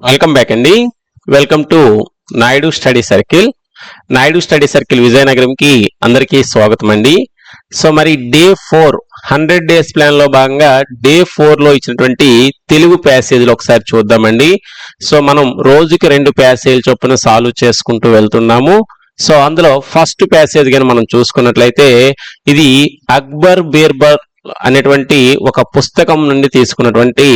Welcome back అండి welcome to Naidu study circle Naidu study circle విజయనగరంకి అందరికీ స్వాగతం అండి సో మరి డే ఫోర్ హండ్రెడ్ డేస్ ప్లాన్లో భాగంగా డే ఫోర్లో ఇచ్చినటువంటి తెలుగు ప్యాసేజీలు ఒకసారి చూద్దామండి సో మనం రోజుకి రెండు ప్యాసేజ్ చొప్పున సాల్వ్ చేసుకుంటూ వెళ్తున్నాము. సో అందులో ఫస్ట్ ప్యాసేజ్ కానీ మనం చూసుకున్నట్లయితే ఇది అక్బర్ బీర్బర్ అనేటువంటి ఒక పుస్తకం నుండి తీసుకున్నటువంటి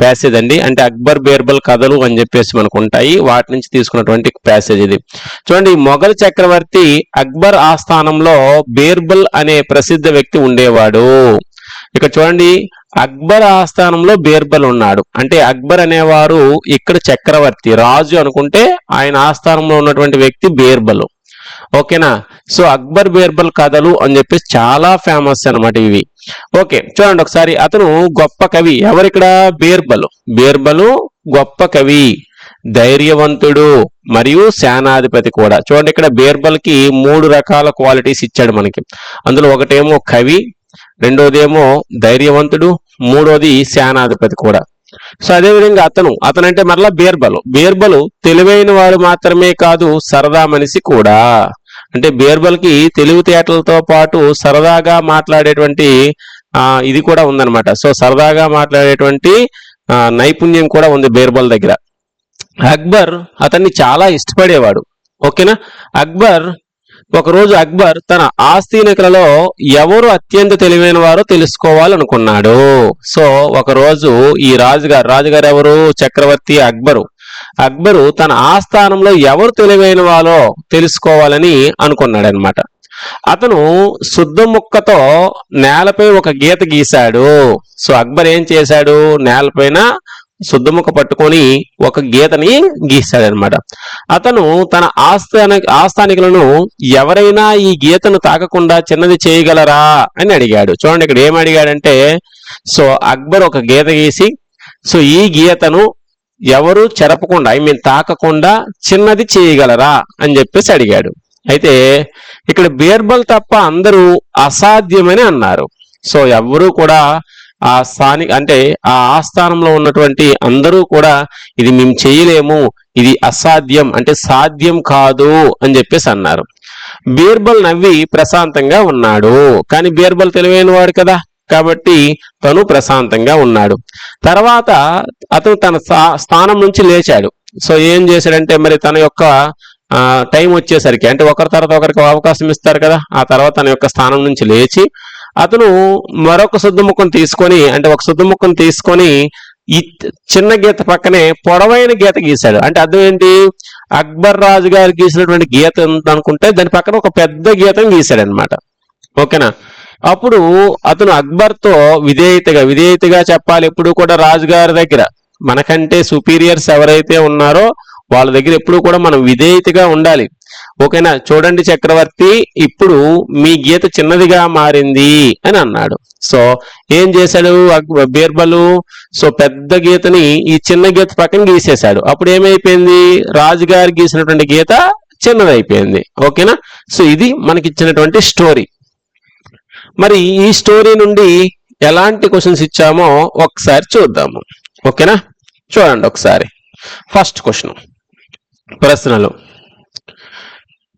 ప్యాసేజ్ అండి. అంటే అక్బర్ బీర్బల్ కథలు అని చెప్పేసి మనకు ఉంటాయి వాటి నుంచి తీసుకున్నటువంటి ప్యాసేజ్ ఇది. చూడండి మొఘల్ చక్రవర్తి అక్బర్ ఆస్థానంలో బీర్బల్ అనే ప్రసిద్ధ వ్యక్తి ఉండేవాడు. ఇక్కడ చూడండి అక్బర్ ఆస్థానంలో బీర్బల్ ఉన్నాడు. అంటే అక్బర్ అనేవారు ఇక్కడ చక్రవర్తి. రాజు అనుకుంటే ఆయన ఆస్థానంలో ఉన్నటువంటి వ్యక్తి బీర్బల్. ఓకేనా? సో అక్బర్ బీర్బల్ కథలు అని చెప్పేసి చాలా ఫేమస్ అనమాట ఇవి. ఓకే చూడండి ఒకసారి. అతను గొప్ప కవి. ఎవరిక్కడ? బీర్బలు. బీర్బలు గొప్ప కవి ధైర్యవంతుడు మరియు సేనాధిపతి కూడా. చూడండి ఇక్కడ బీర్బల్కి మూడు రకాల క్వాలిటీస్ ఇచ్చాడు మనకి. అందులో ఒకటేమో కవి రెండోదేమో ధైర్యవంతుడు మూడోది సేనాధిపతి కూడా. సో అదే విధంగా అతను అతనంటే మరలా బీర్బలు. బీర్బలు తెలివైన వాడు మాత్రమే కాదు సరదా మనిషి కూడా. అంటే బీర్బల్కి తెలివితేటలతో పాటు సరదాగా మాట్లాడేటువంటి ఆ ఇది కూడా ఉందన్నమాట. సో సరదాగా మాట్లాడేటువంటి నైపుణ్యం కూడా ఉంది బీర్బల్ దగ్గర. అక్బర్ అతన్ని చాలా ఇష్టపడేవాడు. ఓకేనా? అక్బర్ ఒకరోజు అక్బర్ తన ఆస్తినికలలో ఎవరు అత్యంత తెలివైన వారో తెలుసుకోవాలనుకున్నాడు. సో ఒకరోజు ఈ రాజుగారు రాజుగారు ఎవరు? చక్రవర్తి అక్బరు. అక్బరు తన ఆస్థానంలో ఎవరు తెలివైన వారో తెలుసుకోవాలని అనుకున్నాడనమాట అతను శుద్ధ ముక్కతో నేలపై ఒక గీత గీశాడు. సో అక్బర్ ఏం చేశాడు? నేలపైన శుద్ధముఖ పట్టుకొని ఒక గీతని గీశాడనమాట అతను తన ఆస్థాన ఆస్థానికులను ఎవరైనా ఈ గీతను తాకకుండా చిన్నది చేయగలరా అని అడిగాడు. చూడండి ఇక్కడ ఏం అడిగాడంటే సో అక్బర్ ఒక గీత గీసి సో ఈ గీతను ఎవరు చెరపకుండా ఐ మీన్ తాకకుండా చిన్నది చేయగలరా అని చెప్పేసి అడిగాడు. అయితే ఇక్కడ బీర్బల్ తప్ప అందరూ అసాధ్యమని అన్నారు. సో ఎవ్వరూ కూడా ఆ స్థానిక అంటే ఆ ఆస్థానంలో ఉన్నటువంటి అందరూ కూడా ఇది మేము చేయలేము ఇది అసాధ్యం అంటే సాధ్యం కాదు అని చెప్పేసి అన్నారు. బీర్బల్ నవ్వి ప్రశాంతంగా ఉన్నాడు. కానీ బీర్బల్ తెలివైన వాడు కదా కాబట్టి తను ప్రశాంతంగా ఉన్నాడు. తర్వాత అతను తన స్థా- స్థానం నుంచి లేచాడు. సో ఏం చేశాడంటే మరి తన యొక్క టైం వచ్చేసరికి అంటే ఒకరి తర్వాత ఒకరికి అవకాశం ఇస్తారు కదా ఆ తర్వాత తన యొక్క స్థానం నుంచి లేచి అతను మరొక శుద్ధ తీసుకొని అంటే ఒక శుద్ధ తీసుకొని ఈ చిన్న గీత పక్కనే పొడవైన గీత గీశాడు. అంటే అర్థం ఏంటి? అక్బర్ రాజు గారు గీసినటువంటి గీత అనుకుంటే దాని పక్కన ఒక పెద్ద గీతను గీశాడు అనమాట ఓకేనా? అప్పుడు అతను అక్బర్తో విధేయతగా విధేయతగా చెప్పాలి ఎప్పుడు కూడా రాజుగారి దగ్గర. మనకంటే సుపీరియర్స్ ఎవరైతే ఉన్నారో వాళ్ళ దగ్గర ఎప్పుడు కూడా మనం విధేయతగా ఉండాలి. ఓకేనా? చూడండి చక్రవర్తి ఇప్పుడు మీ గీత చిన్నదిగా మారింది అని అన్నాడు. సో ఏం చేశాడు? అక్- బీర్బలు సో పెద్ద గీతని ఈ చిన్న గీత పక్కన గీసేశాడు. అప్పుడు ఏమైపోయింది? రాజుగారు గీసినటువంటి గీత చిన్నదైపోయింది. ఓకేనా? సో ఇది మనకి ఇచ్చినటువంటి స్టోరీ. మరి ఈ స్టోరీ నుండి ఎలాంటి క్వశ్చన్స్ ఇచ్చామో ఒకసారి చూద్దాము. ఓకేనా? చూడండి ఒకసారి. First question. ప్రశ్నలు.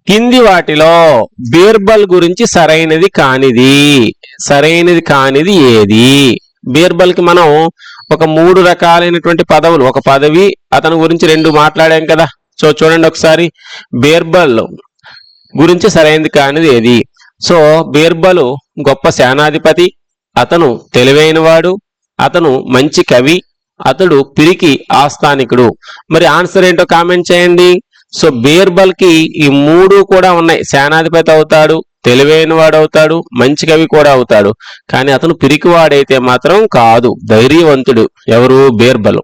కింది వాటిలో బీర్బల్ గురించి సరైనది కానిది సరైనది కానిది ఏది? బీర్బల్కి మనం ఒక మూడు రకాలైనటువంటి పదవులు ఒక పదవి అతని గురించి రెండు మాట్లాడాం కదా. సో చూడండి ఒకసారి. బీర్బల్ గురించి సరైనది కానిది ఏది? సో బీర్బలు గొప్ప సేనాధిపతి అతను తెలివైనవాడు అతను మంచి కవి అతడు పిరికి ఆస్థానికుడు. మరి ఆన్సర్ ఏంటో కామెంట్ చేయండి. సో బీర్బల్కి ఈ మూడు కూడా ఉన్నాయి. సేనాధిపతి అవుతాడు తెలివైన వాడు అవుతాడు మంచి కవి కూడా అవుతాడు. కానీ అతను పిరికివాడైతే మాత్రం కాదు ధైర్యవంతుడు ఎవరు? బీర్బల్.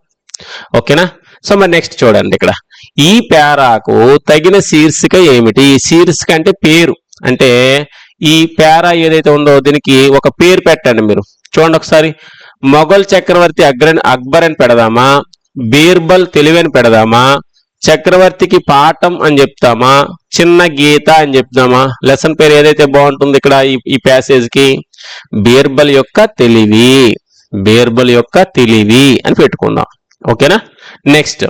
ఓకేనా? సో మరి నెక్స్ట్ చూడండి ఇక్కడ. ఈ పేరాకు తగిన శీర్షిక ఏమిటి? శీర్షిక అంటే పేరు. అంటే ఈ పేరా ఏదైతే ఉందో దీనికి ఒక పేరు పెట్టండి మీరు. చూడండి ఒకసారి. మొఘల్ చక్రవర్తి అగ్రన్ అక్బర్ అని పెడదామా? బీర్బల్ తెలివని పెడదామా? చక్రవర్తికి పాఠం అని చెప్తామా? చిన్న గీత అని చెప్తామా? లెసన్ పేరు ఏదైతే బాగుంటుంది ఇక్కడ ఈ ఈ ప్యాసేజ్కి బీర్బల్ యొక్క తెలివి బీర్బల్ యొక్క తెలివి అని పెట్టుకుందాం. ఓకేనా? నెక్స్ట్.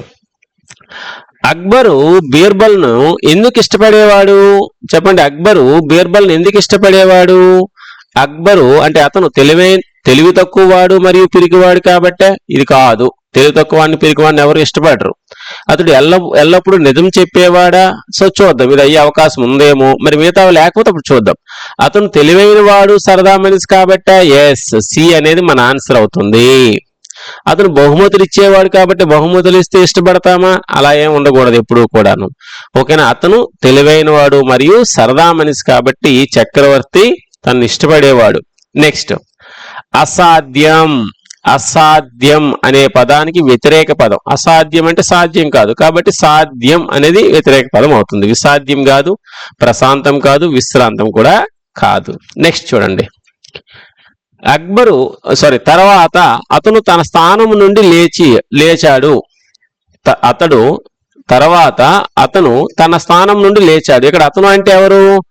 అక్బరు బీర్బల్ను ఎందుకు ఇష్టపడేవాడు? చెప్పండి. అక్బరు బీర్బల్ని ఎందుకు ఇష్టపడేవాడు? అక్బరు అంటే అతను తెలివై తెలివి తక్కువ వాడు మరియు పిరికివాడు కాబట్టే ఇది కాదు. తెలివి తక్కువ వాడిని పిరికివాడిని ఎవరు ఇష్టపడరు. అతడు ఎల్ల ఎల్లప్పుడూ నిజం చెప్పేవాడా? సో చూద్దాం. ఇది అయ్యే అవకాశం ఉందేమో. మరి మిగతా లేకపోతే అప్పుడు చూద్దాం. అతను తెలివైన వాడు సరదా మనిషి కాబట్టే ఎస్ సి అనేది మన ఆన్సర్ అవుతుంది. అతను బహుమతులు ఇచ్చేవాడు కాబట్టి బహుమతులు ఇస్తే ఇష్టపడతామా? అలా ఏం ఉండకూడదు ఎప్పుడూ కూడాను. ఓకేనా? అతను తెలివైన వాడు మరియు సరదా మనిషి కాబట్టి చక్రవర్తి తను ఇష్టపడేవాడు. నెక్స్ట్ అసాధ్యం. అసాధ్యం అనే పదానికి వ్యతిరేక పదం. అసాధ్యం అంటే సాధ్యం కాదు. కాబట్టి సాధ్యం అనేది వ్యతిరేక పదం అవుతుంది. విసాధ్యం కాదు ప్రశాంతం కాదు విశ్రాంతం కూడా కాదు. నెక్స్ట్ చూడండి. అక్బరు సారీ తర్వాత అతను తన స్థానం నుండి లేచి లేచాడు. త- అతడు తర్వాత అతను తన స్థానం నుండి లేచాడు. ఇక్కడ అతను అంటే ఎవరు?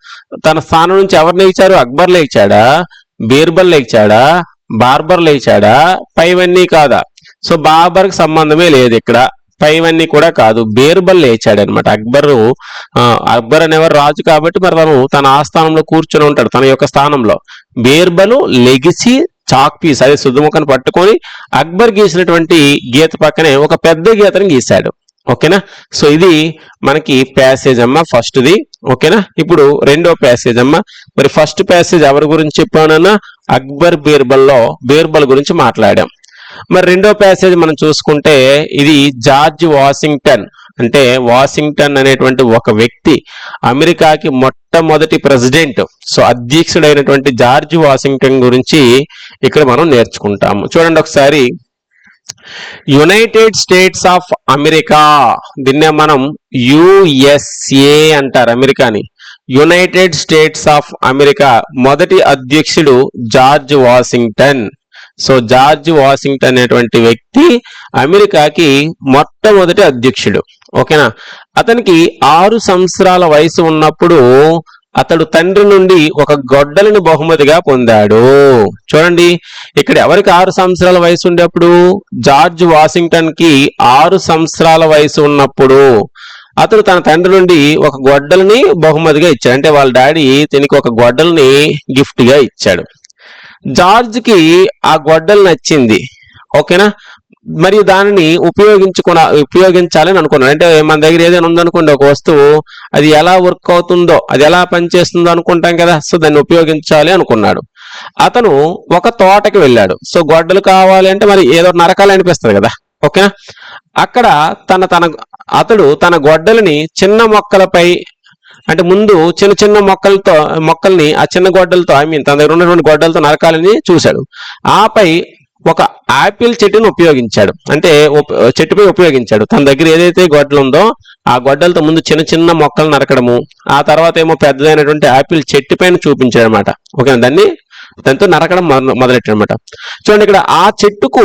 తన స్థానం నుంచి ఎవరు లేచారు? అక్బర్ లేచాడా బీర్బల్ లేచాడా? బార్బర్ లేచాడా? పైవన్నీ కాదా? సో బాబర్కి సంబంధమే లేదు ఇక్కడ. పైవన్నీ కూడా కాదు. బీర్బల్ లేచాడు అనమాట అక్బర్ అక్బర్ అనేవారు రాజు కాబట్టి మరి తను తన ఆస్థానంలో కూర్చొని ఉంటాడు తన యొక్క స్థానంలో. బీర్బలు లెగిసి చాక్ పీస్ అదే సుద్దుముఖను పట్టుకొని అక్బర్ గీసినటువంటి గీత పక్కనే ఒక పెద్ద గీతను గీశాడు. ఓకేనా? సో ఇది మనకి ప్యాసేజ్ అమ్మ ఫస్ట్ది ఓకేనా? ఇప్పుడు రెండో ప్యాసేజ్ అమ్మ. మరి ఫస్ట్ ప్యాసేజ్ ఎవరి గురించి చెప్పానన్నా? అక్బర్ బీర్బల్లో బీర్బల్ గురించి మాట్లాడాం. మరి రెండో ప్యాసేజ్ మనం చూసుకుంటే ఇది జార్జ్ వాషింగ్టన్. అంటే వాషింగ్టన్ అనేటువంటి ఒక వ్యక్తి అమెరికాకి మొట్టమొదటి ప్రెసిడెంట్. సో అధ్యక్షుడైనటువంటి జార్జ్ వాషింగ్టన్ గురించి ఇక్కడ మనం నేర్చుకుంటాము. చూడండి ఒకసారి. యునైటెడ్ స్టేట్స్ ఆఫ్ అమెరికా దీన్నే మనం యుఎస్ఏ అంటారు అమెరికాని. యునైటెడ్ స్టేట్స్ ఆఫ్ అమెరికా మొదటి అధ్యక్షుడు George Washington. So George Washington అనేటువంటి వ్యక్తి అమెరికాకి మొట్టమొదటి అధ్యక్షుడు. ఓకేనా? అతనికి ఆరు సంవత్సరాల వయసు ఉన్నప్పుడు అతడు తండ్రి నుండి ఒక గొడ్డలిని బహుమతిగా పొందాడు. చూడండి ఇక్కడ ఎవరికి ఆరు సంవత్సరాల వయసు ఉండేప్పుడు? జార్జ్ వాషింగ్టన్కి ఆరు సంవత్సరాల వయసు ఉన్నప్పుడు. అతడు తన తండ్రి నుండి ఒక గొడ్డలిని బహుమతిగా ఇచ్చాడు. అంటే వాళ్ళ డాడీ దీనికి ఒక గొడ్డలిని గిఫ్ట్గా ఇచ్చాడు. జార్జ్కి ఆ గొడ్డలు నచ్చింది. ఓకేనా? మరియు దానిని ఉపయోగించుకున్న ఉపయోగించాలని అనుకున్నాను. అంటే మన దగ్గర ఏదైనా ఉందనుకోండి ఒక వస్తువు అది ఎలా వర్క్ అవుతుందో అది ఎలా పనిచేస్తుందో అనుకుంటాం కదా సో దాన్ని ఉపయోగించాలి అనుకున్నాడు. అతను ఒక తోటకి వెళ్ళాడు. సో గొడ్డలు కావాలి అంటే మరి ఏదో నరకాలి అనిపిస్తుంది కదా ఓకేనా? అక్కడ తన తన అతడు తన గొడ్డలిని చిన్న మొక్కలపై అంటే ముందు చిన్న చిన్న మొక్కలతో మొక్కల్ని ఆ చిన్న గొడ్డలతో ఐ మీన్ తన దగ్గర ఉన్నటువంటి గొడ్డలతో నరకాలని చూశాడు. ఆపై ఒక ఆపిల్ చెట్టును ఉపయోగించాడు. అంటే చెట్టుపై ఉపయోగించాడు. తన దగ్గర ఏదైతే గొడ్డలు ఉందో ఆ గొడ్డలతో ముందు చిన్న చిన్న మొక్కలు నరకడము ఆ తర్వాత ఏమో పెద్దదైనటువంటి ఆపిల్ చెట్టు పైన చూపించాడు అనమాట ఓకేనా దాన్ని? దాంతో నరకడం మొదలెట్టాడు అనమాట చూడండి ఇక్కడ ఆ చెట్టుకు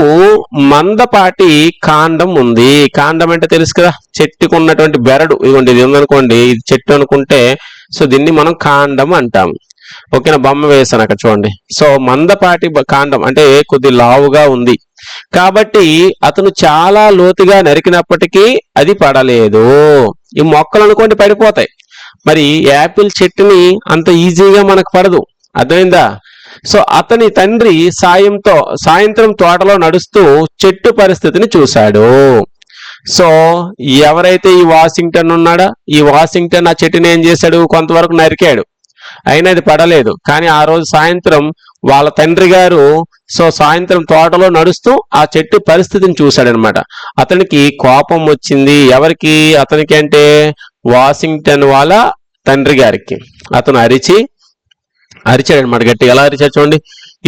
మందపాటి కాండం ఉంది. కాండం అంటే తెలుసు కదా? చెట్టుకు ఉన్నటువంటి బెరడు. ఇదిగోండి ఇది ఉందనుకోండి ఇది చెట్టు అనుకుంటే సో దీన్ని మనం కాండం అంటాం ఓకేనా? బొమ్మ వేసాను అక్కడ చూడండి. సో మందపాటి కాండం అంటే కొద్ది లావుగా ఉంది. కాబట్టి అతను చాలా లోతుగా నరికినప్పటికీ అది పడలేదు. ఈ మొక్కలు అనుకోండి పడిపోతాయి. మరి యాపిల్ చెట్టుని అంత ఈజీగా మనకు పడదు. అర్థమైందా? సో అతని తండ్రి సాయంతో సాయంత్రం తోటలో నడుస్తూ చెట్టు పరిస్థితిని చూశాడు. సో ఎవరైతే ఈ వాషింగ్టన్ ఉన్నాడో ఈ వాషింగ్టన్ ఆ చెట్టుని ఏం చేశాడు? కొంతవరకు నరికాడు. అయినా అది పడలేదు. కానీ ఆ రోజు సాయంత్రం వాళ్ళ తండ్రి గారు సో సాయంత్రం తోటలో నడుస్తూ ఆ చెట్టు పరిస్థితిని చూశాడనమాట. అతనికి కోపం వచ్చింది. ఎవరికి? అతనికి అంటే వాషింగ్టన్ వాళ్ళ తండ్రి గారికి. అతను అరిచి అరిచాడనమాట గట్టి ఎలా అరిచాడు చూడండి.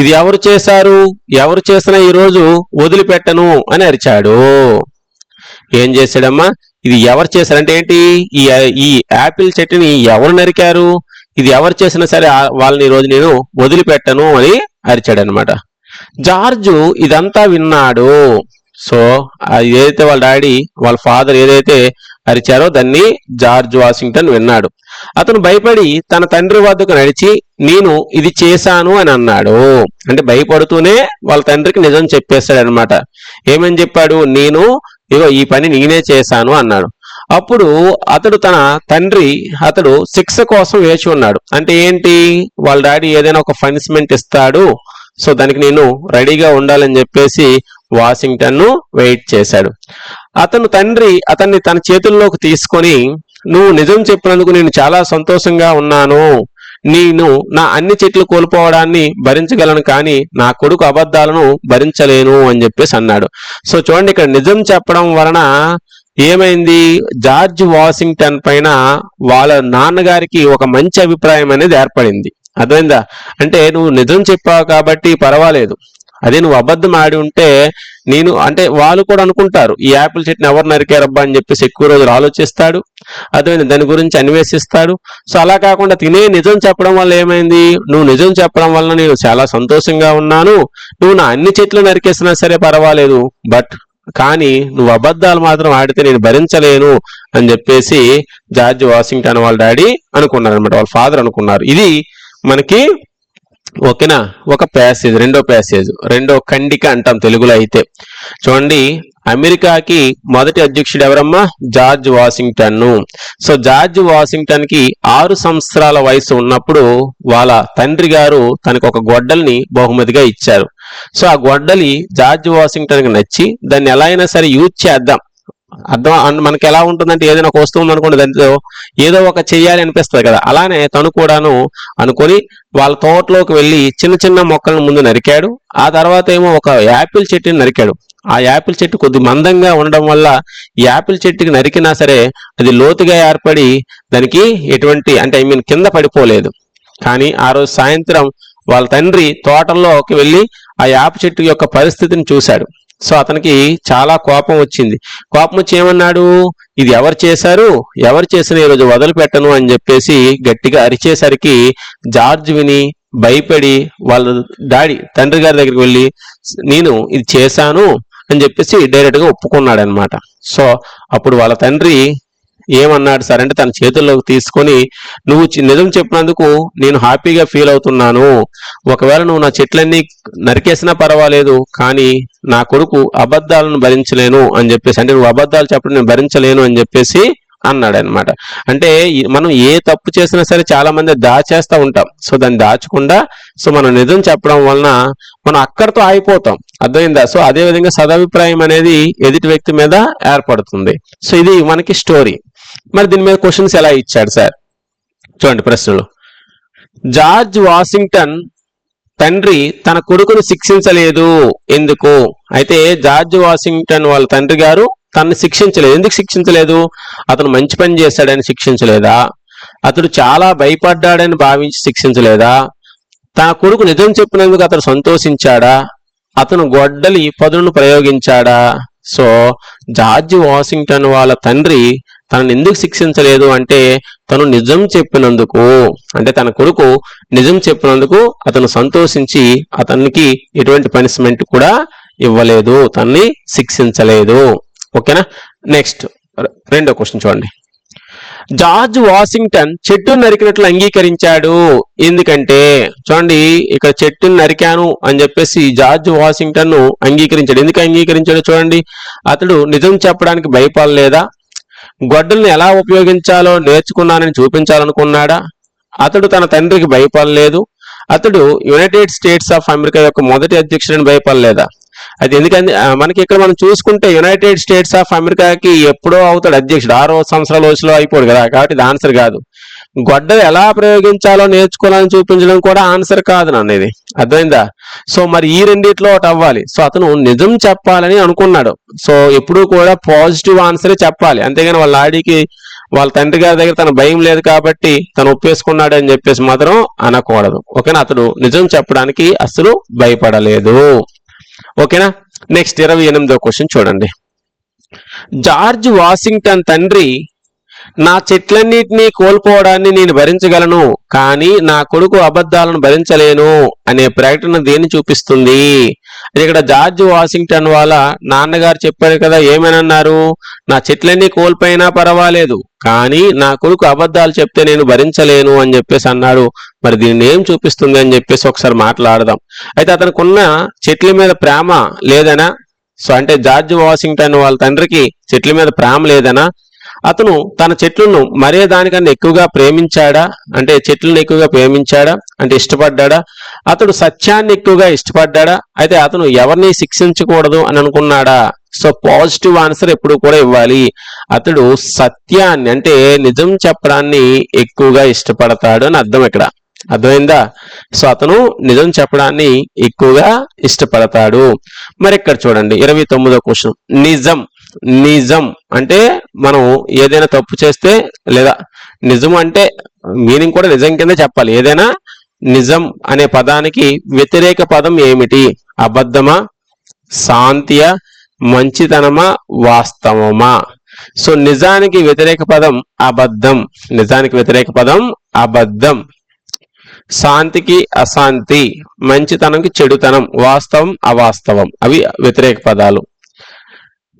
ఇది ఎవరు చేశారు? ఎవరు చేసినా ఈ రోజు వదిలిపెట్టను అని అరిచాడు. ఏం చేశాడమ్మా? ఇది ఎవరు చేశారంటే ఏంటి? ఈ ఈ యాపిల్ చెట్టుని ఎవరు నరికారు? ఇది ఎవరు చేసినా సరే వాళ్ళని ఈరోజు రోజు నేను వదిలిపెట్టను అని అరిచాడు అనమాట జార్జు ఇదంతా విన్నాడు. సో అది ఏదైతే వాళ్ళ డాడీ వాళ్ళ ఫాదర్ ఏదైతే అరిచారో దాన్ని జార్జ్ వాషింగ్టన్ విన్నాడు. అతను భయపడి తన తండ్రి వద్దకు నడిచి నేను ఇది చేశాను అని అన్నాడు. అంటే భయపడుతూనే వాళ్ళ తండ్రికి నిజం చెప్పేస్తాడు అనమాట ఏమని చెప్పాడు? నేను ఇగో ఈ పని నేనే చేశాను అన్నాడు. అప్పుడు అతడు తన తండ్రి అతడు శిక్ష కోసం వేచి ఉన్నాడు. అంటే ఏంటి? వాళ్ళ డాడీ ఏదైనా ఒక పనిష్మెంట్ ఇస్తాడు సో దానికి నేను రెడీగా ఉండాలని చెప్పేసి వాషింగ్టన్ను వెయిట్ చేశాడు. అతను తండ్రి అతన్ని తన చేతుల్లోకి తీసుకొని నువ్వు నిజం చెప్పినందుకు నేను చాలా సంతోషంగా ఉన్నాను. నేను నా అన్ని చెట్లు కోల్పోవడాన్ని భరించగలను కానీ నా కొడుకు అబద్ధాలను భరించలేను అని చెప్పేసి అన్నాడు. సో చూడండి ఇక్కడ నిజం చెప్పడం వలన ఏమైంది? జార్జ్ వాషింగ్టన్ పైన వాళ్ళ నాన్నగారికి ఒక మంచి అభిప్రాయం అనేది ఏర్పడింది. అర్థమైందా? అంటే నువ్వు నిజం చెప్పావు కాబట్టి పర్వాలేదు. అదే నువ్వు అబద్ధం ఆడి ఉంటే నేను అంటే వాళ్ళు కూడా అనుకుంటారు ఈ యాపిల్ చెట్టుని ఎవరు నరికారబ్బా అని చెప్పేసి ఎక్కువ రోజులు ఆలోచిస్తాడు. అదే దాని గురించి అన్వేషిస్తాడు. సో అలా కాకుండా తినే నిజం చెప్పడం వల్ల ఏమైంది? నువ్వు నిజం చెప్పడం వల్ల నేను చాలా సంతోషంగా ఉన్నాను. నువ్వు నా అన్ని చెట్లు నరికేసినా సరే పర్వాలేదు. బట్ కానీ నువ్వు అబద్ధాలు మాత్రం ఆడితే నేను భరించలేను అని చెప్పేసి జార్జ్ వాషింగ్టన్ వాళ్ళ డాడీ అనుకున్నారు అనమాట వాళ్ళ ఫాదర్ అనుకున్నారు. ఇది మనకి ఓకేనా? ఒక ప్యాసేజ్ రెండో ప్యాసేజ్ రెండో ఖండిక అంటాం తెలుగులో అయితే. చూడండి అమెరికాకి మొదటి అధ్యక్షుడు ఎవరమ్మా? జార్జ్ వాషింగ్టన్ సో జార్జ్ వాషింగ్టన్కి ఆరు సంవత్సరాల వయసు ఉన్నప్పుడు వాళ్ళ తండ్రి గారు తనకు ఒక గొడ్డల్ని బహుమతిగా ఇచ్చారు. సో ఆ గొడ్డలి జార్జ్ వాషింగ్టన్కి నచ్చి దాన్ని ఎలా అయినా సరే యూజ్ చేద్దాం. అర్థం మనకి ఎలా ఉంటుందంటే ఏదైనా ఒక వస్తువు ఉందనుకోండి దాంతో ఏదో ఒక చెయ్యాలి అనిపిస్తుంది కదా. అలానే తను కూడాను అనుకొని వాళ్ళ తోటలోకి వెళ్ళి చిన్న చిన్న మొక్కలను ముందు నరికాడు. ఆ తర్వాత ఏమో ఒక యాపిల్ చెట్టుని నరికాడు. ఆ యాపిల్ చెట్టు కొద్ది మందంగా ఉండడం వల్ల యాపిల్ చెట్టుకి నరికినా సరే అది లోతుగా ఏర్పడి దానికి ఎటువంటి అంటే ఐ మీన్ కింద పడిపోలేదు. కానీ ఆ రోజు సాయంత్రం వాళ్ళ తండ్రి తోటల్లోకి వెళ్ళి ఆ యాప చెట్టు యొక్క పరిస్థితిని చూశాడు. సో అతనికి చాలా కోపం వచ్చింది. కోపం వచ్చి ఏమన్నాడు? ఇది ఎవరు చేశారు? ఎవరు చేసిన ఈరోజు వదిలిపెట్టను అని చెప్పేసి గట్టిగా అరిచేసరికి జార్జ్ విని భయపడి వాళ్ళ డాడీ తండ్రి గారి దగ్గరికి వెళ్ళి నేను ఇది చేశాను అని చెప్పేసి డైరెక్ట్గా ఒప్పుకున్నాడు అనమాట సో అప్పుడు వాళ్ళ తండ్రి ఏమన్నాడు సార్ అంటే తన చేతుల్లోకి తీసుకొని నువ్వు నిజం చెప్పినందుకు నేను హ్యాపీగా ఫీల్ అవుతున్నాను. ఒకవేళ నువ్వు నా చెట్లన్నీ నరికేసినా పర్వాలేదు కానీ నా కొడుకు అబద్ధాలను భరించలేను అని చెప్పేసి అంటే నువ్వు అబద్ధాలు చెప్పడం నేను భరించలేను అని చెప్పేసి అన్నాడు అనమాట అంటే మనం ఏ తప్పు చేసినా సరే చాలా మంది దాచేస్తా ఉంటాం. సో దాన్ని దాచకుండా సో మనం నిజం చెప్పడం వలన మనం అక్కడితో ఆగిపోతాం. అర్థమైందా? సో అదే విధంగా సదాభిప్రాయం అనేది ఎదుటి వ్యక్తి మీద ఏర్పడుతుంది. సో ఇది మనకి స్టోరీ. మరి దీని మీద క్వశ్చన్స్ ఎలా ఇచ్చాడు సార్? చూడండి ప్రశ్నలు. జార్జ్ వాషింగ్టన్ తండ్రి తన కొడుకును శిక్షించలేదు. ఎందుకు? అయితే జార్జ్ వాషింగ్టన్ వాళ్ళ తండ్రి గారు తనని శిక్షించలేదు. ఎందుకు శిక్షించలేదు? అతను మంచి పని చేశాడని శిక్షించలేదా? అతడు చాలా భయపడ్డాడని భావించి శిక్షించలేదా? తన కొడుకు నిజం చెప్పినందుకు అతను సంతోషించాడా? అతను గొడ్డలి పదును ప్రయోగించాడా? సో జార్జ్ వాషింగ్టన్ వాళ్ళ తండ్రి తనను ఎందుకు శిక్షించలేదు అంటే తను నిజం చెప్పినందుకు అంటే తన కొడుకు నిజం చెప్పినందుకు అతను సంతోషించి అతనికి ఎటువంటి పనిష్మెంట్ కూడా ఇవ్వలేదు తన్ని శిక్షించలేదు. ఓకేనా? నెక్స్ట్ రెండో క్వశ్చన్ చూడండి. జార్జ్ వాషింగ్టన్ చెట్టును నరికినట్లు అంగీకరించాడు. ఎందుకంటే చూడండి ఇక్కడ చెట్టును నరికాను అని చెప్పేసి జార్జ్ వాషింగ్టన్ను అంగీకరించాడు. ఎందుకు అంగీకరించాడు చూడండి. అతడు నిజం చెప్పడానికి భయపడలేదా? గొడ్డల్ని ఎలా ఉపయోగించాలో నేర్చుకున్నానని చూపించాలనుకున్నాడా? అతడు తన తండ్రికి భయపడలేదు. అతడు యునైటెడ్ స్టేట్స్ ఆఫ్ అమెరికా యొక్క మొదటి అధ్యక్షుడిని భయపడలేదా? అది ఎందుకంటే మనకి ఇక్కడ మనం చూసుకుంటే యునైటెడ్ స్టేట్స్ ఆఫ్ అమెరికాకి ఎప్పుడో అవుతాడు అధ్యక్షుడు. ఆరో సంవత్సరాల వయసులో అయిపోడు కదా కాబట్టి ఇది ఆన్సర్ కాదు. గొడ్డలు ఎలా ప్రయోగించాలో నేర్చుకోవాలని చూపించడం కూడా ఆన్సర్ కాదు నాన్న ఇది. అర్థమైందా? సో మరి ఈ రెండిట్లో ఒకటి అవ్వాలి. సో అతను నిజం చెప్పాలని అనుకున్నాడు. సో ఎప్పుడూ కూడా పాజిటివ్ ఆన్సరే చెప్పాలి. అంతేగాని వాళ్ళ ఆడికి వాళ్ళ తండ్రి గారి దగ్గర తన భయం లేదు కాబట్టి తను ఒప్పేసుకున్నాడు అని చెప్పేసి మాత్రం అనకూడదు. ఓకేనా? అతడు నిజం చెప్పడానికి అసలు భయపడలేదు. ఓకేనా? నెక్స్ట్ ఇరవై ఎనిమిదో క్వశ్చన్ చూడండి. జార్జ్ వాషింగ్టన్ తండ్రి నా చెట్లన్నిటినీ కోల్పోవడాన్ని నేను భరించగలను కానీ నా కొడుకు అబద్ధాలను భరించలేను అనే ప్రకటన దేన్ని చూపిస్తుంది? ఇక్కడ జార్జ్ వాషింగ్టన్ వాళ్ళ నాన్నగారు చెప్పారు కదా ఏమనన్నారు? నా చెట్లన్నీ కోల్పోయినా పర్వాలేదు కానీ నా కొడుకు అబద్ధాలు చెప్తే నేను భరించలేను అని చెప్పేసి అన్నాడు. మరి దీన్ని ఏం చూపిస్తుంది అని చెప్పేసి ఒకసారి మాట్లాడదాం. అయితే అతనికి ఉన్న చెట్ల మీద ప్రేమ లేదనా? సో అంటే జార్జ్ వాషింగ్టన్ వాళ్ళ తండ్రికి చెట్ల మీద ప్రేమ లేదనా? అతను తన చెట్లను మరే దానికన్నా ఎక్కువగా ప్రేమించాడా? అంటే చెట్లను ఎక్కువగా ప్రేమించాడా? అంటే ఇష్టపడ్డాడా? అతడు సత్యాన్ని ఎక్కువగా ఇష్టపడ్డాడా? అయితే అతను ఎవరిని శిక్షించకూడదు అని అనుకున్నాడా? సో పాజిటివ్ ఆన్సర్ ఎప్పుడు కూడా ఇవ్వాలి. అతడు సత్యాన్ని అంటే నిజం చెప్పడాన్ని ఎక్కువగా ఇష్టపడతాడు అని అర్థం ఇక్కడ. అర్థమైందా? సో అతను నిజం చెప్పడాన్ని ఎక్కువగా ఇష్టపడతాడు. మరి ఇక్కడ చూడండి. ఇరవై తొమ్మిదో క్వశ్చన్. నిజం. నిజం అంటే మనం ఏదైనా తప్పు చేస్తే లేదా నిజం అంటే మీనింగ్ కూడా నిజం కింద చెప్పాలి. ఏదైనా నిజం అనే పదానికి వ్యతిరేక పదం ఏమిటి? అబద్ధమా? శాంతియ? మంచితనమా? వాస్తవమా? సో నిజానికి వ్యతిరేక పదం అబద్ధం. నిజానికి వ్యతిరేక పదం అబద్ధం. శాంతికి అశాంతి మంచితనంకి చెడుతనం వాస్తవం అవాస్తవం. అవి వ్యతిరేక పదాలు.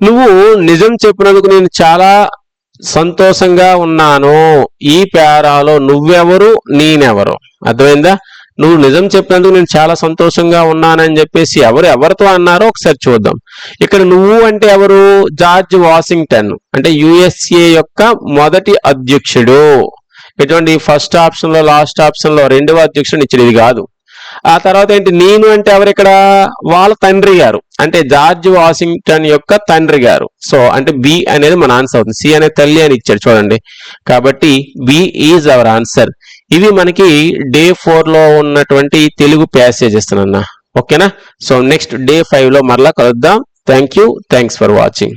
నువ్వు నిజం చెప్పినందుకు నేను చాలా సంతోషంగా ఉన్నాను. ఈ పేరాలో నువ్వెవరు నేనెవరు? అర్థమైందా? నువ్వు నిజం చెప్పినందుకు నేను చాలా సంతోషంగా ఉన్నానని చెప్పేసి ఎవరు ఎవరితో అన్నారో ఒకసారి చూద్దాం. ఇక్కడ నువ్వు అంటే ఎవరు? జార్జ్ వాషింగ్టన్ అంటే యుఎస్ఏ యొక్క మొదటి అధ్యక్షుడు. ఎటువంటి ఫస్ట్ ఆప్షన్లో లాస్ట్ ఆప్షన్లో రెండవ అధ్యక్షుడు ఇచ్చినది కాదు. ఆ తర్వాత ఏంటి నేను అంటే ఎవరిక్కడ? వాళ్ళ తండ్రి గారు. అంటే జార్జ్ వాషింగ్టన్ యొక్క తండ్రి గారు. సో అంటే బి అనేది మన ఆన్సర్ అవుతుంది. సి అనే తల్లి అని ఇచ్చాడు చూడండి. కాబట్టి బి ఈజ్ అవర్ ఆన్సర్ ఇవి మనకి డే ఫోర్లో ఉన్నటువంటి తెలుగు ప్యాసేజెస్ అన్న. ఓకేనా సో నెక్స్ట్ డే ఫైవ్లో మరలా కలుద్దాం. Thank you thanks for watching